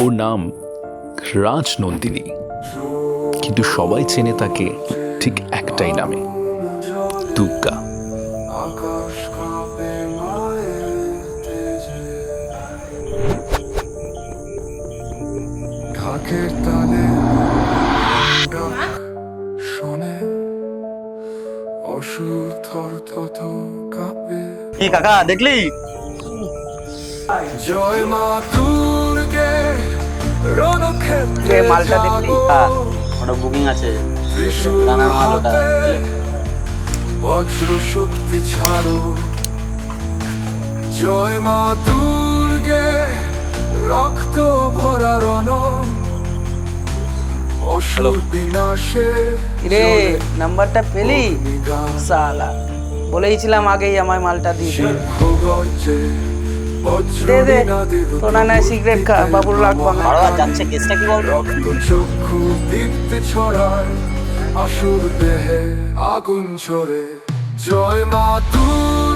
ওর নাম রাজনন্দিনী। কিন্তু সবাই চেনে তাকে ঠিক একটাই নামে দুর্গা। ঢাকের তালে শোনে অসুর থর থত কাঁপে। কাকা দেখলি? জয় মা দুর্গে। এ মালটা দেখলি? ওটা বুকিং আছে। দানার মাল ওটা। বজ্র শক্তি ছাড়ো। জয় মা দুর্গে রক্ত ভরা রণ। রে নাম্বারটা পেলি? সালা বলেইছিলাম আগেই আমায় মালটা দিয়ে দে। দে তোরা নাই সিগারেট খা বাবুর রাখবা না আর যাচ্ছে কেসটা কি বল রক্ত চক্ষু দীপ্তে ছড়ায় আসুর দেহে আগুন ঝরে। জয় মা দুর্গে।